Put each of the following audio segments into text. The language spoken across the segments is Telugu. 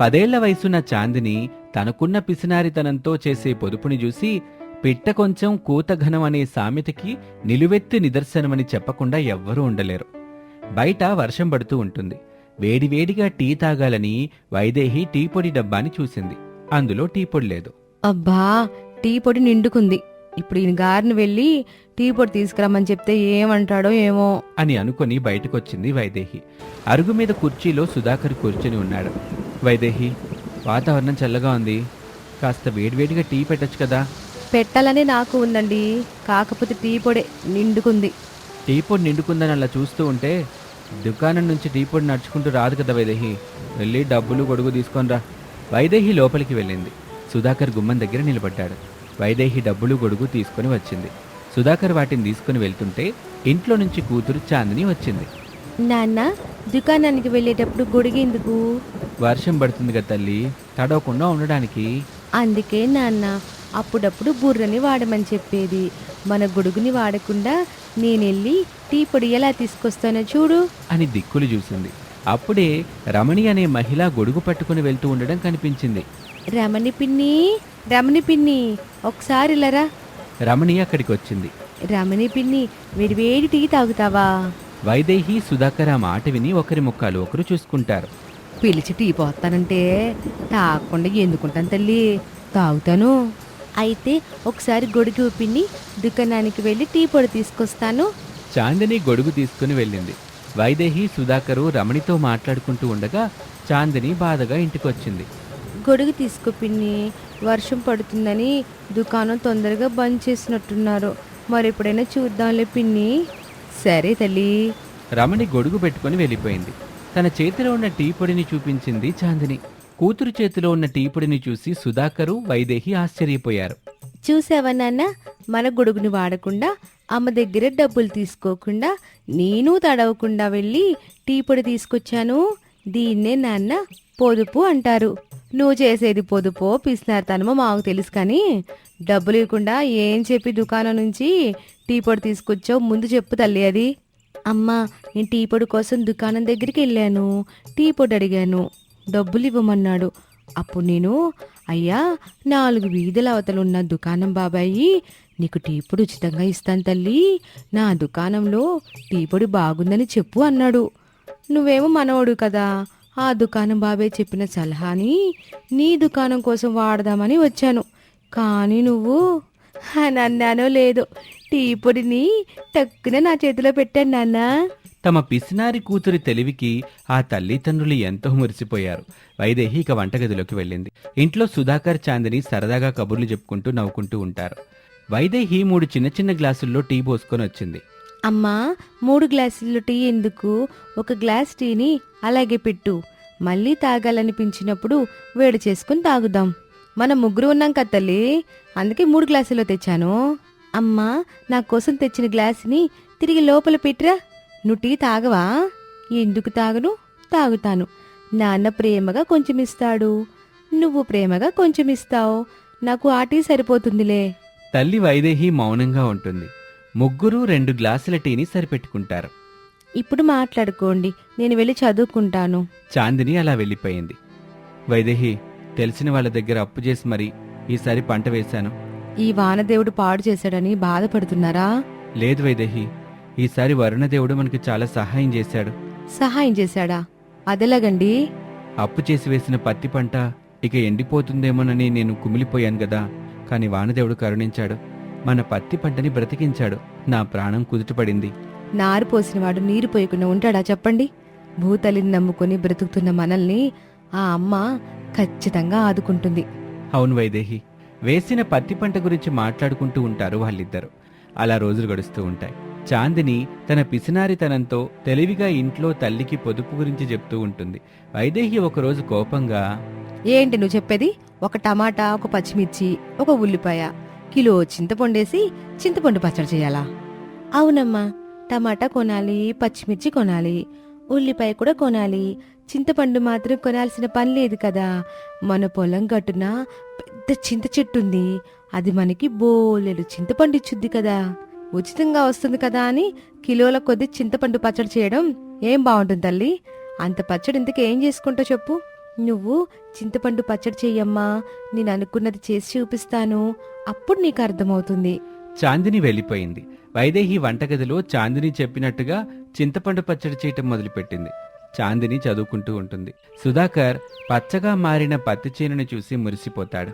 పదేళ్ళ వయసున్న చాందిని తనకున్న పిసినారితనంతో చేసే పొదుపుని చూసి పిట్ట కొంచెం కూతఘనం అనే సామెతకి నిలువెత్తి నిదర్శనమని చెప్పకుండా ఎవ్వరూ ఉండలేరు. బయట వర్షం పడుతూ ఉంటుంది. వేడివేడిగా టీ తాగాలని వైదేహి టీ పొడి డబ్బాని చూసింది. అందులో టీ పొడి లేదు. అబ్బా టీ పొడి నిండుకుంది. ఇప్పుడు ఈయన గారిని వెళ్ళి టీ పొడి తీసుకురమ్మని చెప్తే ఏమంటాడో ఏమో. అని అనుకొని బయటకొచ్చింది వైదేహి. అరుగు మీద కుర్చీలో సుధాకర్ కూర్చొని ఉన్నాడు. వైదేహి వాతావరణం చల్లగా ఉంది. కాస్త వేడివేడిగా టీ పెట్టొచ్చు కదా. పెట్టాలని నాకు ఉందండి. కాకపోతే టీ పొడి నిండుకుంది. టీ పొడి నిండుకుందని అలా చూస్తూ ఉంటే దుకాణం నుంచి టీ పొడి నడుచుకుంటూ రాదు కదా వైదేహి. వెళ్ళి డబ్బులు గొడుగు తీసుకొనిరా వైదేహి లోపలికి వెళ్ళింది. సుధాకర్ గుమ్మం దగ్గర నిలబడ్డాడు. వైదేహి డబ్బులు గొడుగు తీసుకొని వచ్చింది. సుధాకర్ వాటిని తీసుకుని వెళ్తుంటే ఇంట్లో నుంచి కూతురు చాందిని వచ్చింది. నాన్న దుకాణానికి వెళ్ళేటప్పుడు గొడిగేందుకు వర్షం పడుతుంది కదా తల్లి తడవకుండా ఉండడానికి. అందుకే నాన్న అప్పుడప్పుడు బుర్రని వాడమని చెప్పేది. మన గొడుగుని వాడకుండా నేనెళ్ళి టీ పొడి ఎలా తీసుకొస్తానో చూడు. అని దిక్కులు చూసింది. అప్పుడే రమణి అనే మహిళ గొడుగు పట్టుకుని వెళ్తూ ఉండడం కనిపించింది. రమణి పిన్ని రమణి పిన్ని ఒకసారి ఇలారా రమణి అక్కడికి వచ్చింది. రమణి పిన్ని వేడివేడి టీ తాగుతావా? వైదేహి సుధాకర్ ఆ మాట విని ఒకరి ముఖాలు ఒకరు చూసుకుంటారు. పిలిచి టీ పోస్తానంటే తాగకుండా ఎందుకుంటాను తల్లి? తాగుతాను. అయితే ఒకసారి గొడుగు పిన్ని దుకాణానికి వెళ్ళి టీ పొడి తీసుకొస్తాను. చాందిని గొడుగు తీసుకుని వెళ్ళింది. వైదేహి సుధాకరు రమణితో మాట్లాడుకుంటూ ఉండగా చాందిని బాధగా ఇంటికొచ్చింది. గొడుగు తీసుకో పిన్ని వర్షం పడుతుందని దుకాణం తొందరగా బంద్ చేసినట్టున్నారు. మరి ఎప్పుడైనా చూద్దాంలే పిన్ని. సరే తల్లి. రమణి గొడుగు పెట్టుకుని వెళ్ళిపోయింది. తన చేతిలో ఉన్న టీ పొడిని చూపించింది చాందిని. కూతురు చేతిలో ఉన్న టీ పొడిని చూసి సుధాకరు వైదేహి ఆశ్చర్యపోయారు. చూసావా నాన్న మన గొడుగుని వాడకుండా అమ్మ దగ్గర డబ్బులు తీసుకోకుండా నేను తడవకుండా వెళ్ళి టీ పొడి తీసుకొచ్చాను. దీన్నే నాన్న పొదుపు అంటారు. నువ్వు చేసేది పొదుపో పిసినారుతనమో మాకు తెలుసు కానీ డబ్బులు ఇవ్వకుండా ఏం చెప్పి దుకాణం నుంచి టీ పొడి తీసుకొచ్చావు? ముందు చెప్పు తల్లి అది. అమ్మా నేను టీ పొడి కోసం దుకాణం దగ్గరికి వెళ్ళాను. టీ పొడి అడిగాను. డబ్బులు ఇవ్వమన్నాడు. అప్పుడు నేను అయ్యా నాలుగు వీధుల అవతలున్న దుకాణం బాబాయి నీకు టీ పొడి ఉచితంగా ఇస్తాను తల్లి. నా దుకాణంలో టీ పొడి బాగుందని చెప్పు అన్నాడు. నువ్వేమో మనవడు కదా. ఆ దుకాణం బాబాయ్ చెప్పిన సలహాని నీ దుకాణం కోసం వాడదామని వచ్చాను. కానీ నువ్వు అని అన్నానో లేదో. టీ పొడిని టక్కున నా చేతిలో పెట్టాను నాన్న. తమ పిసినారి కూతురి తెలివికి ఆ తల్లిదండ్రులు ఎంతో మురిసిపోయారు. వైదేహి ఇక వంటగదిలోకి వెళ్ళింది. ఇంట్లో సుధాకర్ చాందిని సరదాగా కబుర్లు చెప్పుకుంటూ నవ్వుకుంటూ ఉంటారు. వైదేహి మూడు చిన్న చిన్న గ్లాసుల్లో టీ పోసుకొని వచ్చింది. అమ్మా మూడు గ్లాసులు టీ ఎందుకు? ఒక గ్లాస్ టీని అలాగే పెట్టు. మళ్ళీ తాగాలనిపించినప్పుడు వేడి చేసుకుని తాగుదాం. మనం ముగ్గురు ఉన్నాం కదా తల్లి. అందుకే మూడు గ్లాసులు తెచ్చాను. అమ్మా నా కోసం తెచ్చిన గ్లాసుని తిరిగి లోపల పెట్టరా? నువ్వు టీ తాగవా? ఎందుకు తాగను? తాగుతాను. నాన్న ప్రేమగా కొంచెం ఇస్తాడు నువ్వు ప్రేమగా కొంచెం ఇస్తావు నాకు ఆ టీ సరిపోతుందిలే. తల్లి వైదేహి మౌనంగా ఉంటుంది. ముగ్గురు రెండు గ్లాసుల టీని సరిపెట్టుకుంటారు. ఇప్పుడు మాట్లాడుకోండి నేను వెళ్ళి చదువుకుంటాను. చాందిని అలా వెళ్ళిపోయింది. వైదేహి తెలిసిన వాళ్ళ దగ్గర అప్పు చేసి మరి ఈసారి పంట వేశాను. ఈ వానదేవుడు పాడు చేశాడని బాధపడుతున్నారా? లేదు వైదేహి ఈసారి వరుణదేవుడు మనకి చాలా సహాయం చేశాడు. సహాయం చేశాడా? అదెలాగండి? అప్పు చేసి వేసిన పత్తి పంట ఇక ఎండిపోతుందేమోనని నేను కుమిలిపోయాను కదా కానీ వానదేవుడు కరుణించాడు. మన పత్తి పంటని బ్రతికించాడు. నా ప్రాణం కుదుటపడింది. నారు పోసినవాడు నీరు పోయకుండా ఉంటాడా చెప్పండి? భూతల్లిని నమ్ముకొని బ్రతుకుతున్న మనల్ని ఆ అమ్మ ఖచ్చితంగా ఆదుకుంటుంది. అవును వైదేహి వేసిన పత్తి పంట గురించి మాట్లాడుకుంటూ ఉంటారు వాళ్ళిద్దరు. అలా రోజులు గడుస్తూ ఉంటాయి. చాందిని తన పిసినారితనంతో తెలివిగా ఇంట్లో తల్లికి పొదుపు గురించి చెప్తూ ఉంటుంది. వైదేహి ఒకరోజు కోపంగా ఏంటి నువ్వు చెప్పేది? ఒక టమాటా ఒక పచ్చిమిర్చి ఒక ఉల్లిపాయ. కిలో చింతపండేసి చింతపండు పచ్చడి చేయాలా? అవునమ్మా టమాటా కొనాలి పచ్చిమిర్చి కొనాలి ఉల్లిపాయ కూడా కొనాలి. చింతపండు మాత్రం కొనాల్సిన పని లేదు కదా. మన పొలం గట్టున పెద్ద చింత చెట్టు ఉంది. అది మనకి బోలెడు చింతపండు ఇచ్చుద్ది కదా. ఉచితంగా వస్తుంది కదా అని కిలోల కొద్ది చింతపండు పచ్చడి చేయడం ఏం బాగుంటుంది తల్లి? అంత పచ్చడి ఇంతకు ఏం చేసుకుంటా చెప్పు. నువ్వు చింతపండు పచ్చడి చెయ్యమ్మా. నేను అనుకున్నది చేసి చూపిస్తాను. అప్పుడు నీకు అర్థమవుతుంది. చాందిని వెళ్ళిపోయింది. వైదేహి వంటగదిలో చాందిని చెప్పినట్టుగా చింతపండు పచ్చడి చేయటం మొదలుపెట్టింది. చాందిని చదువుకుంటూ ఉంటుంది. సుధాకర్ పచ్చగా మారిన పత్తి చేనుని చూసి మురిసిపోతాడు.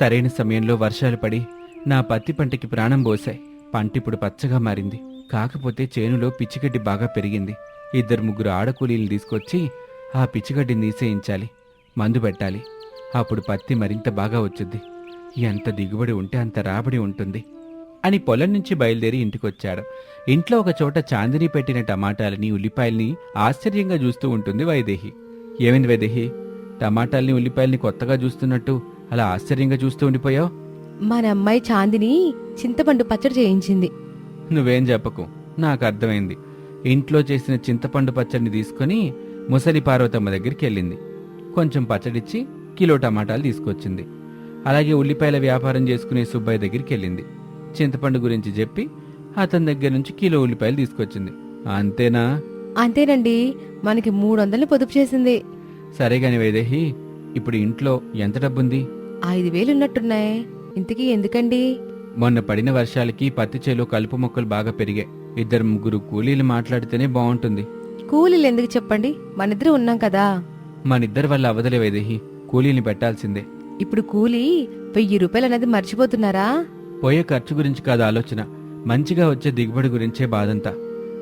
సరైన సమయంలో వర్షాలు పడి నా పత్తి పంటకి ప్రాణం పోశాయి. పంట ఇప్పుడు పచ్చగా మారింది. కాకపోతే చేనులో పిచ్చిగడ్డి బాగా పెరిగింది. ఇద్దరు ముగ్గురు ఆడకూలీలు తీసుకొచ్చి ఆ పిచ్చిగడ్డిని తీసేయించాలి. మందు పెట్టాలి. అప్పుడు పత్తి మరింత బాగా వచ్చుద్ది. ఎంత దిగుబడి ఉంటే అంత రాబడి ఉంటుంది అని పొలం నుంచి బయలుదేరి ఇంటికొచ్చాడు. ఇంట్లో ఒక చోట చాందిని పెట్టిన టమాటాలని ఉల్లిపాయల్ని ఆశ్చర్యంగా చూస్తూ ఉంటుంది వైదేహి. ఏమైంది వైదేహి? టమాటాల్ని ఉల్లిపాయల్ని కొత్తగా చూస్తున్నట్టు అలా ఆశ్చర్యంగా చూస్తూ ఉండిపోయావు? మన అమ్మాయి చాందిని చింతపండు పచ్చడి చేయించింది. నువ్వేం చెప్పకు నాకు అర్థమైంది. ఇంట్లో చేసిన చింతపండు పచ్చడిని తీసుకొని ముసలి పార్వతమ్మ దగ్గరికి వెళ్ళింది. కొంచెం పచ్చడిచ్చి కిలో టమాటాలు తీసుకొచ్చింది. అలాగే ఉల్లిపాయల వ్యాపారం చేసుకునే సుబ్బయ్య దగ్గరికి వెళ్ళింది. చింతపండు గురించి చెప్పి అతని దగ్గర నుంచి కిలో ఉల్లిపాయలు తీసుకొచ్చింది. అంతేనా? అంతేనండి. మనకి మూడు వందలు పొదుపు చేసింది. సరే గాని వైదేహి ఇప్పుడు ఇంట్లో ఎంత డబ్బుంది? ఐదు వేలు ఉన్నట్టున్నాయి ఇంతకీ ఎందుకండి? మొన్న పడిన వర్షాలకి పత్తి చేలో కలుపు మొక్కలు బాగా పెరిగాయి. ఇద్దరు ముగ్గురు కూలీలు మాట్లాడితేనే బాగుంటుంది కూలీలు ఎందుకు చెప్పండి? మనిద్దరం ఉన్నాం కదా. మనిద్దరి వల్ల అవదలే వైదేహి కూలీని పెట్టాల్సిందే. ఇప్పుడు కూలీ వెయ్యి రూపాయలు అనేది మర్చిపోతున్నారా? పోయే ఖర్చు గురించి కాదు ఆలోచన. మంచిగా వచ్చే దిగుబడి గురించే బాధంతా.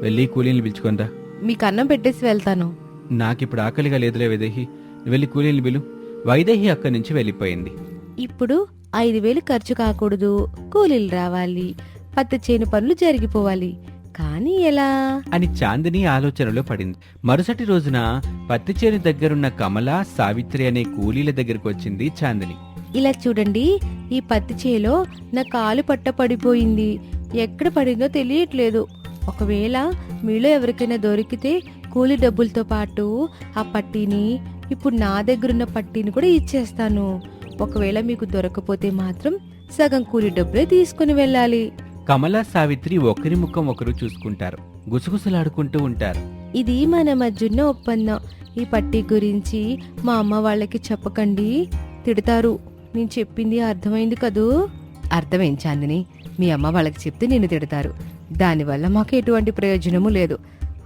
వెళ్ళి కూలీని పిలుచుకొందా మీకు అన్నం పెట్టేసి వెళ్తాను. నాకిప్పుడు ఆకలిగా లేదులే వైదేహి. వెళ్ళి కూలీని పిలు. వైదేహి అక్కడి నుంచి వెళ్ళిపోయింది. ఇప్పుడు ఐదు వేలు ఖర్చు కాకూడదు. కూలీలు రావాలి. పత్తి చేను పనులు జరిగిపోవాలి. కానీ ఎలా? అని చాందిని ఆలోచనలో పడింది. మరుసటి రోజున పత్తి చేను దగ్గరున్న కమల సావిత్రి అనే కూలీల దగ్గరకు వచ్చింది చాందిని. ఇలా చూడండి ఈ పత్తి చేలో నా కాలు పట్ట పడిపోయింది. ఎక్కడ పడిందో తెలియట్లేదు. ఒకవేళ మీలో ఎవరికైనా దొరికితే కూలి డబ్బులతో పాటు ఆ పట్టీని ఇప్పుడు నా దగ్గరున్న పట్టీని కూడా ఇచ్చేస్తాను. ఒకవేళ మీకు దొరకపోతే మాత్రం సగం కూలి డబ్బులే తీసుకుని వెళ్ళాలి. కమల సావిత్రి ఒకరి ముఖం ఒకరు చూసుకుంటారు. గుసగుసలాడుకుంటూ ఉంటారు. ఇది మన మధ్యున్న ఒప్పందం. ఈ పట్టీ గురించి మా అమ్మ వాళ్ళకి చెప్పకండి. తిడతారు. నేను చెప్పింది అర్థమైంది కదూ? అర్థమైంది చాందిని? మీ అమ్మ వాళ్ళకి చెప్తే నిన్ను తిడతారు. దానివల్ల మాకు ఎటువంటి ప్రయోజనము లేదు.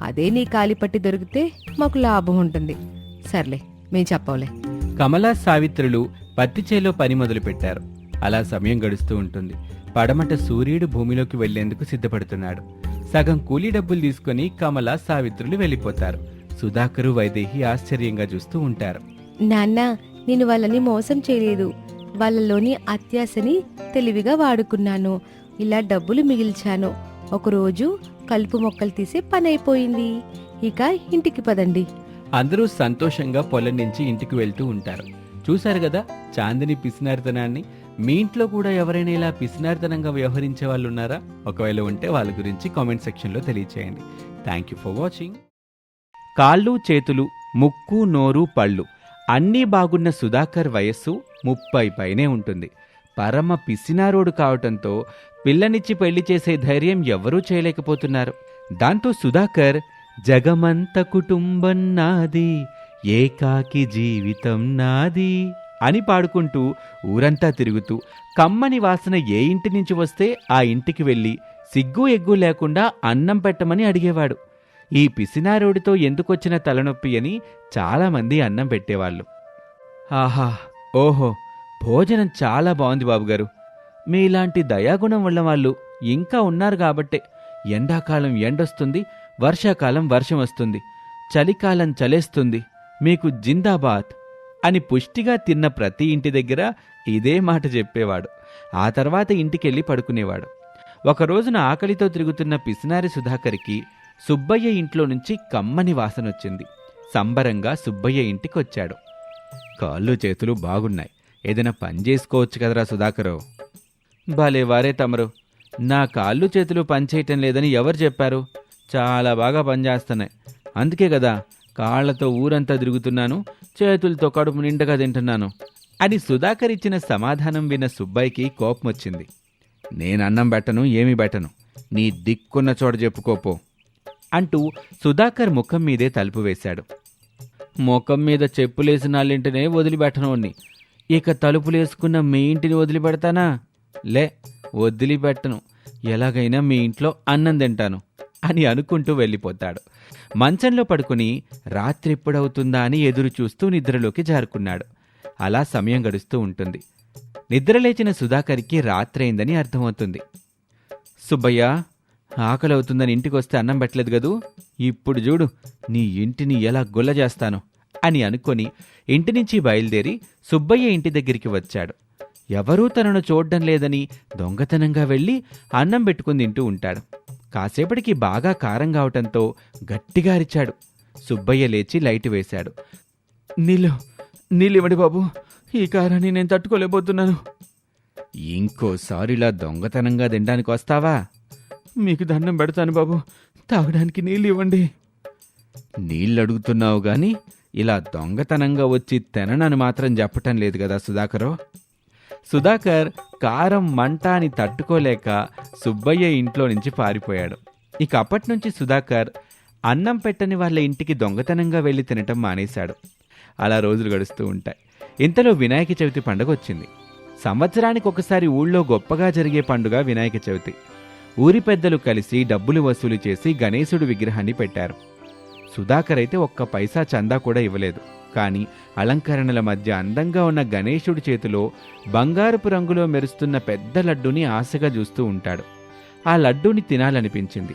అదే నీ కాలి పట్టి దొరికితే మాకు లాభం ఉంటుంది. సర్లే మేం చెప్పవులే కమల సావిత్రులు పత్తి చేలో పని మొదలు పెట్టారు అలా సమయం గడుస్తూ ఉంటుంది. పడమట సూర్యుడు భూమిలోకి వెళ్ళేందుకు సిద్ధపడుతున్నాడు. సగం కూలీ డబ్బులు తీసుకుని కమల సావిత్రులు వెళ్ళిపోతారు. సుధాకరు వైదేహి ఆశ్చర్యంగా చూస్తూ ఉంటారు. నాన్న నేను వాళ్ళని మోసం చేయలేదు. వాళ్ళలోని అత్యాశని తెలివిగా వాడుకున్నాను. ఇలా డబ్బులు మిగిల్చాను. ఒకరోజు కలుపు మొక్కలు తీసే పని అయిపోయింది ఇక ఇంటికి పదండి. అందరూ సంతోషంగా పొలం నుంచి ఇంటికి వెళ్తూ ఉంటారు. చూశారు కదా చాందిని పిసినారితనాన్ని? మీ ఇంట్లో కూడా ఎవరైనా ఇలా పిసినారితనంగా వ్యవహరించే వాళ్ళు ఉన్నారా? ఒకవేళ ఉంటే వాళ్ళ గురించి కామెంట్ సెక్షన్లో తెలియచేయండి. థ్యాంక్ యూ ఫర్ వాచింగ్ కాళ్ళు చేతులు ముక్కు నోరు పళ్ళు అన్నీ బాగున్న సుధాకర్ వయస్సు ముప్పై పైనే ఉంటుంది. పరమ పిసినారోడు కావటంతో పిల్లనిచ్చి పెళ్ళి చేసే ధైర్యం ఎవరూ చేయలేకపోతున్నారు. దాంతో సుధాకర్ జగమంత కుటుంబం నాది ఏకాకి జీవితం నాది అని పాడుకుంటూ ఊరంతా తిరుగుతూ కమ్మని వాసన ఏ ఇంటి నుంచి వస్తే ఆ ఇంటికి వెళ్ళి సిగ్గు ఎగ్గు లేకుండా అన్నం పెట్టమని అడిగేవాడు. ఈ పిసినారోడితో ఎందుకొచ్చిన తలనొప్పి అని చాలామంది అన్నం పెట్టేవాళ్ళు. ఆహా ఓహో భోజనం చాలా బాగుంది బాబుగారు. మీలాంటి దయాగుణం ఉన్నవాళ్ళు ఇంకా ఉన్నారు కాబట్టే ఎండాకాలం ఎండొస్తుంది వర్షాకాలం వర్షం వస్తుంది చలికాలం చలేస్తుంది మీకు జిందాబాద్. అని పుష్టిగా తిన్న ప్రతి ఇంటి దగ్గర ఇదే మాట చెప్పేవాడు. ఆ తర్వాత ఇంటికెళ్ళి పడుకునేవాడు. ఒక రోజున ఆకలితో తిరుగుతున్న పిసినారి సుధాకర్కి సుబ్బయ్య ఇంట్లో నుంచి కమ్మని వాసనొచ్చింది సంబరంగా సుబ్బయ్య ఇంటికొచ్చాడు. కాళ్ళు చేతులు బాగున్నాయి. ఏదైనా పని చేసుకోవచ్చు కదరా సుధాకరు. భలే వారే తమరు. నా కాళ్ళు చేతులు పనిచేయటం లేదని ఎవరు చెప్పారు? చాలా బాగా పనిచేస్తున్నాయి అందుకే కదా కాళ్ళతో ఊరంతా తిరుగుతున్నాను చేతులతో కడుపు నిండగా తింటున్నాను. అని సుధాకర్ ఇచ్చిన సమాధానం విన్న సుబ్బాయికి కోపం వచ్చింది నేను అన్నం పెట్టను ఏమీ పెట్టను. నీ దిక్కున్న చోట చెప్పుకోపో అంటూ సుధాకర్ ముఖం మీదే తలుపు వేశాడు. ముఖం మీద చెప్పులేసిన వాళ్ళింటినే వదిలిపెట్టనోని ఇక తలుపులేసుకున్న మీ ఇంటిని వదిలిపెడతానా? లే వదిలిపెట్టను. ఎలాగైనా మీ ఇంట్లో అన్నం తింటాను. అని అనుకుంటూ వెళ్ళిపోతాడు. మంచంలో పడుకుని రాత్రి ఎప్పుడవుతుందా అని ఎదురు చూస్తూ నిద్రలోకి జారుకున్నాడు. అలా సమయం గడుస్తూ ఉంటుంది. నిద్రలేచిన సుధాకర్కి రాత్రైందని అర్థమవుతుంది. సుబ్బయ్య ఆకలి అవుతుందని ఇంటికి వస్తే అన్నం పెట్టలేదు కదూ? ఇప్పుడు చూడు నీ ఇంటిని ఎలా గుల్ల చేస్తాను అని అనుకొని ఇంటి నుంచి బయలుదేరి సుబ్బయ్య ఇంటి దగ్గరికి వచ్చాడు. ఎవరూ తనను చూడ్డం లేదని దొంగతనంగా వెళ్ళి అన్నం పెట్టుకుని తింటూ ఉంటాడు. కాసేపటికి బాగా కారం కావటంతో గట్టిగా అరిచాడు. సుబ్బయ్య లేచి లైట్ వేశాడు. నీళ్ళు నీళ్ళివ్వండి బాబు ఈ కారాన్ని నేను తట్టుకోలేకపోతున్నాను. ఇంకోసారి ఇలా దొంగతనంగా తినడానికి వస్తావా? మీకు దండం పెడతాను బాబు తాగడానికి నీళ్ళు ఇవ్వండి. నీళ్ళు అడుగుతున్నావు గాని ఇలా దొంగతనంగా వచ్చి తిననని మాత్రం చెప్పటం లేదు కదా సుధాకరు? సుధాకర్ కారం మంట అని తట్టుకోలేక సుబ్బయ్య ఇంట్లో నుంచి పారిపోయాడు. ఇక అప్పటి నుంచి సుధాకర్ అన్నం పెట్టని వాళ్ళ ఇంటికి దొంగతనంగా వెళ్ళి తినటం మానేశాడు. అలా రోజులు గడుస్తూ ఉంటాయి. ఇంతలో వినాయక చవితి పండుగ వచ్చింది సంవత్సరానికి ఒకసారి ఊళ్ళో గొప్పగా జరిగే పండుగ వినాయక చవితి. ఊరి పెద్దలు కలిసి డబ్బులు వసూలు చేసి గణేశుడు విగ్రహాన్ని పెట్టారు. సుధాకర్ అయితే ఒక్క పైసా చందా కూడా ఇవ్వలేదు. కానీ అలంకరణల మధ్య అందంగా ఉన్న గణేశుడి చేతిలో బంగారపు రంగులో మెరుస్తున్న పెద్ద లడ్డూని ఆశగా చూస్తూ ఉంటాడు. ఆ లడ్డూని తినాలనిపించింది.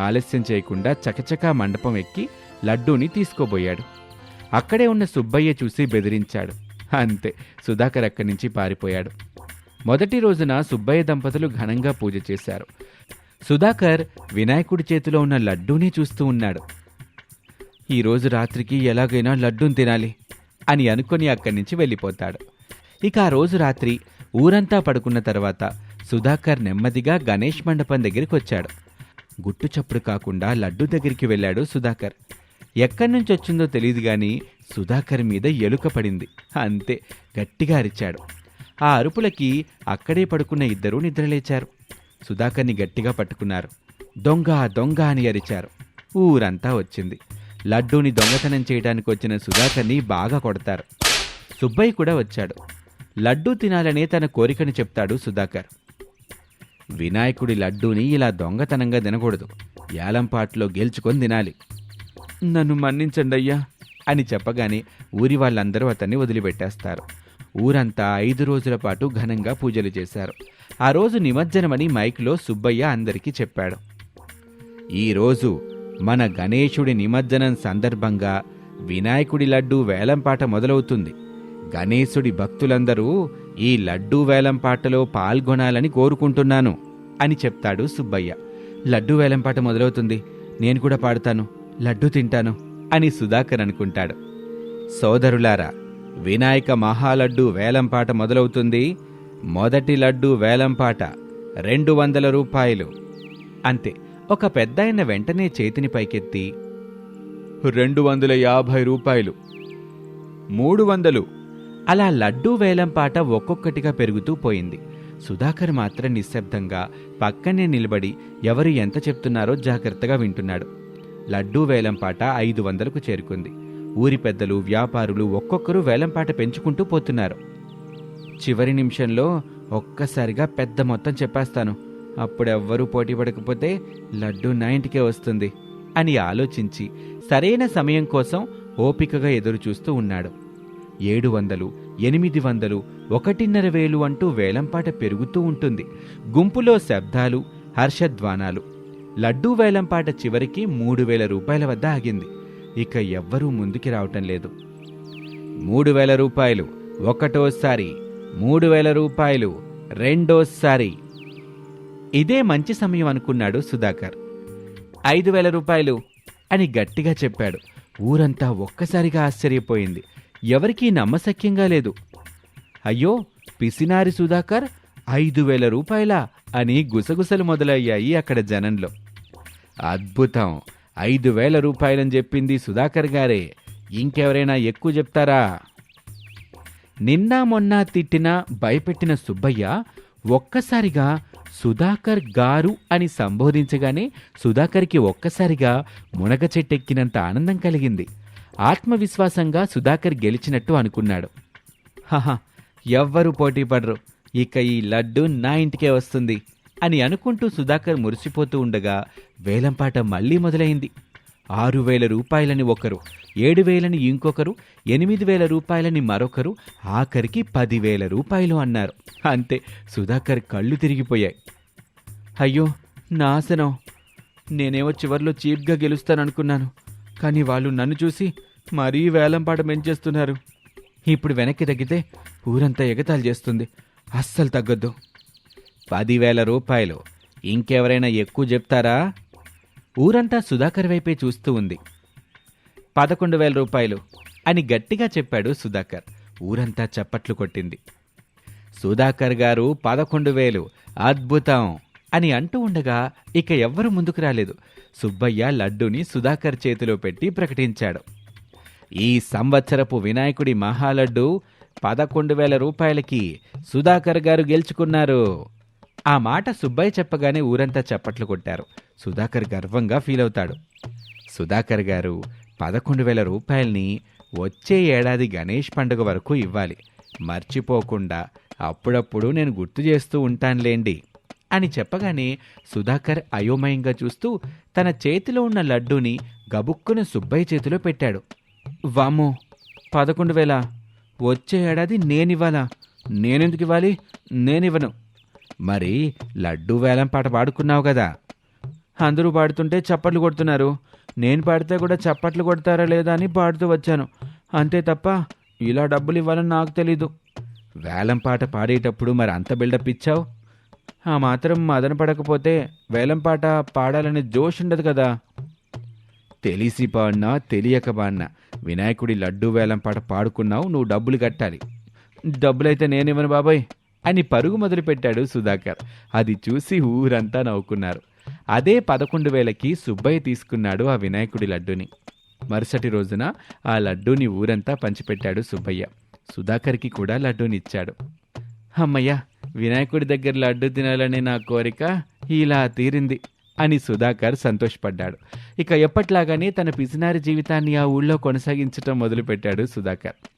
ఆలస్యం చేయకుండా చకచకా మండపం ఎక్కి లడ్డూని తీసుకోబోయాడు. అక్కడే ఉన్న సుబ్బయ్య చూసి బెదిరించాడు. అంతే సుధాకర్ అక్కడి నుంచి పారిపోయాడు. మొదటి రోజున సుబ్బయ్య దంపతులు ఘనంగా పూజ చేశారు. సుధాకర్ వినాయకుడి చేతిలో ఉన్న లడ్డూని చూస్తూ ఉన్నాడు. ఈ రోజు రాత్రికి ఎలాగైనా లడ్డూని తినాలి అని అనుకొని అక్కడి నుంచి వెళ్ళిపోతాడు. ఇక ఆ రోజు రాత్రి ఊరంతా పడుకున్న తర్వాత సుధాకర్ నెమ్మదిగా గణేష్ మండపం దగ్గరికి వచ్చాడు. గుట్టు చప్పుడు కాకుండా లడ్డు దగ్గరికి వెళ్ళాడు సుధాకర్. ఎక్కడి నుంచి వచ్చిందో తెలియదు గాని సుధాకర్ మీద ఎలుక పడింది. అంతే గట్టిగా అరిచాడు. ఆ అరుపులకి అక్కడే పడుకున్న ఇద్దరూ నిద్రలేచారు. సుధాకర్ని గట్టిగా పట్టుకున్నారు. దొంగ దొంగ అని అరిచారు. ఊరంతా వచ్చింది. లడ్డూని దొంగతనం చేయడానికి వచ్చిన సుధాకర్ని బాగా కొడతారు. సుబ్బయ్య కూడా వచ్చాడు. లడ్డూ తినాలనే తన కోరికను చెప్తాడు సుధాకర్. వినాయకుడి లడ్డూని ఇలా దొంగతనంగా తినకూడదు. యాలంపాట్లో గెలుచుకొని తినాలి. నన్ను మన్నించండి అయ్యా అని చెప్పగానే ఊరి వాళ్ళందరూ అతన్ని వదిలిపెట్టేస్తారు. ఊరంతా ఐదు రోజుల పాటు ఘనంగా పూజలు చేశారు. ఆ రోజు నిమజ్జనమని మైక్లో సుబ్బయ్య అందరికీ చెప్పాడు. ఈరోజు మన గణేశుడి నిమజ్జనం సందర్భంగా వినాయకుడి లడ్డూ వేలంపాట మొదలవుతుంది. గణేశుడి భక్తులందరూ ఈ లడ్డూ వేలంపాటలో పాల్గొనాలని కోరుకుంటున్నాను అని చెప్తాడు సుబ్బయ్య. లడ్డూ వేలంపాట మొదలవుతుంది. నేను కూడా పాడతాను. లడ్డూ తింటాను అని సుధాకర్ అనుకుంటాడు. సోదరులారా వినాయక మహాలడ్డు వేలంపాట మొదలవుతుంది. మొదటి లడ్డు వేలంపాట రెండు వందల రూపాయలు. అంతే. ఒక పెద్దాయన వెంటనే చేతిని పైకెత్తి రెండు వందల యాభై రూపాయలు మూడు వందలు. అలా లడ్డూ వేలంపాట ఒక్కొక్కటిగా పెరుగుతూ పోయింది. సుధాకర్ మాత్రం నిశ్శబ్దంగా పక్కనే నిలబడి ఎవరు ఎంత చెప్తున్నారో జాగ్రత్తగా వింటున్నాడు. లడ్డూ వేలంపాట ఐదు వందలకు చేరుకుంది. ఊరి పెద్దలు వ్యాపారులు ఒక్కొక్కరు వేలంపాట పెంచుకుంటూ పోతున్నారు. చివరి నిమిషంలో ఒక్కసారిగా పెద్ద మొత్తం చెప్పేస్తాను. అప్పుడెవ్వరూ పోటీ పడకపోతే లడ్డు నా ఇంటికే వస్తుంది అని ఆలోచించి సరైన సమయం కోసం ఓపికగా ఎదురుచూస్తూ ఉన్నాడు. ఏడు వందలు ఎనిమిది వందలు ఒకటిన్నర వేలు అంటూ వేలంపాట పెరుగుతూ ఉంటుంది. గుంపులో శబ్దాలు హర్షధ్వానాలు. లడ్డూ వేలంపాట చివరికి మూడు వేల రూపాయల వద్ద ఆగింది. ఇక ఎవ్వరూ ముందుకి రావటం లేదు. మూడు వేల రూపాయలు ఒకటోసారి. మూడు వేల రూపాయలు రెండోసారి. ఇదే మంచి సమయం అనుకున్నాడు సుధాకర్. ఐదు వేల రూపాయలు అని గట్టిగా చెప్పాడు. ఊరంతా ఒక్కసారిగా ఆశ్చర్యపోయింది. ఎవరికీ నమ్మశక్యంగా లేదు. అయ్యో పిసినారి సుధాకర్ ఐదు వేల రూపాయలా అని గుసగుసలు మొదలయ్యాయి అక్కడ జనంలో. అద్భుతం! ఐదు వేల రూపాయలని చెప్పింది సుధాకర్ గారే. ఇంకెవరైనా ఎక్కువ చెప్తారా? నిన్న మొన్న తిట్టిన భయపెట్టిన సుబ్బయ్య ఒక్కసారిగా సుధాకర్ గారు అని సంబోధించగానే సుధాకర్కి ఒక్కసారిగా మునగ చెట్టెక్కినంత ఆనందం కలిగింది. ఆత్మవిశ్వాసంగా సుధాకర్ గెలిచినట్టు అనుకున్నాడు. హహ ఎవ్వరూ పోటీ పడరు. ఇక ఈ లడ్డు నా ఇంటికే వస్తుంది అని అనుకుంటూ సుధాకర్ మురిసిపోతూ ఉండగా వేలంపాట మళ్ళీ మొదలైంది. ఆరు వేల రూపాయలని ఒకరు ఏడు వేలని ఇంకొకరు ఎనిమిది వేల రూపాయలని మరొకరు ఆఖరికి పదివేల రూపాయలు అన్నారు. అంతే సుధాకర్ కళ్ళు తిరిగిపోయాయి. అయ్యో నాశనం. నేనేమో చివర్లో చీప్గా గెలుస్తాననుకున్నాను. కానీ వాళ్ళు నన్ను చూసి మరీ వేలంపాట మెంచేస్తున్నారు. ఇప్పుడు వెనక్కి తగ్గితే ఊరంతా ఎగతాలు చేస్తుంది. అస్సలు తగ్గొద్దు. పదివేల రూపాయలు. ఇంకెవరైనా ఎక్కువ చెప్తారా? ఊరంతా సుధాకర్ వైపే చూస్తూ ఉంది. పదకొండు వేల రూపాయలు అని గట్టిగా చెప్పాడు సుధాకర్. ఊరంతా చప్పట్లు కొట్టింది. సుధాకర్ గారు పదకొండు వేలు అద్భుతం అని అంటూ ఉండగా ఇక ఎవ్వరు ముందుకు రాలేదు. సుబ్బయ్య లడ్డూని సుధాకర్ చేతిలో పెట్టి ప్రకటించాడు. ఈ సంవత్సరపు వినాయకుడి మహాలడ్డు పదకొండు వేల రూపాయలకి సుధాకర్ గారు గెలుచుకున్నారు. ఆ మాట సుబ్బయ్య చెప్పగానే ఊరంతా చప్పట్లు కొట్టారు. సుధాకర్ గర్వంగా ఫీల్ అవుతాడు. సుధాకర్ గారు పదకొండు వేల రూపాయల్ని వచ్చే ఏడాది గణేష్ పండుగ వరకు ఇవ్వాలి. మర్చిపోకుండా అప్పుడప్పుడు నేను గుర్తు చేస్తూ ఉంటానులేండి అని చెప్పగానే సుధాకర్ అయోమయంగా చూస్తూ తన చేతిలో ఉన్న లడ్డూని గబుక్కున సుబ్బయ్య చేతిలో పెట్టాడు. వామ్మో పదకొండు వేల. వచ్చే ఏడాది నేనివ్వాలా? నేనెందుకు ఇవ్వాలి? నేనివ్వను. మరి లడ్డూ వేలం పాట పాడుకున్నావు కదా. అందరూ పాడుతుంటే చప్పట్లు కొడుతున్నారు. నేను పాడితే కూడా చప్పట్లు కొడతారా లేదా అని పాడుతూ వచ్చాను. అంతే తప్ప ఇలా డబ్బులు ఇవ్వాలని నాకు తెలీదు. వేలం పాట పాడేటప్పుడు మరి అంత బిల్డప్ ఇచ్చావు? ఆ మాత్రం మదన పడకపోతే వేలం పాట పాడాలనే జోష్ ఉండదు కదా. తెలిసి పాడినా తెలియక పాడినా వినాయకుడి లడ్డు వేలం పాట పాడుకున్నావు నువ్వు డబ్బులు కట్టాలి. డబ్బులైతే నేనివ్వను బాబాయ్. అని పరుగు మొదలుపెట్టాడు సుధాకర్. అది చూసి ఊరంతా నవ్వుకున్నారు. అదే పదకొండు వేలకి సుబ్బయ్య తీసుకున్నాడు ఆ వినాయకుడి లడ్డూని. మరుసటి రోజున ఆ లడ్డూని ఊరంతా పంచిపెట్టాడు సుబ్బయ్య. సుధాకర్కి కూడా లడ్డూని ఇచ్చాడు అమ్మయ్య వినాయకుడి దగ్గర లడ్డు తినాలనే నా కోరిక ఇలా తీరింది అని సుధాకర్ సంతోషపడ్డాడు. ఇక ఎప్పట్లాగానే తన పిసినారి జీవితాన్ని ఆ ఊళ్ళో కొనసాగించటం మొదలుపెట్టాడు సుధాకర్.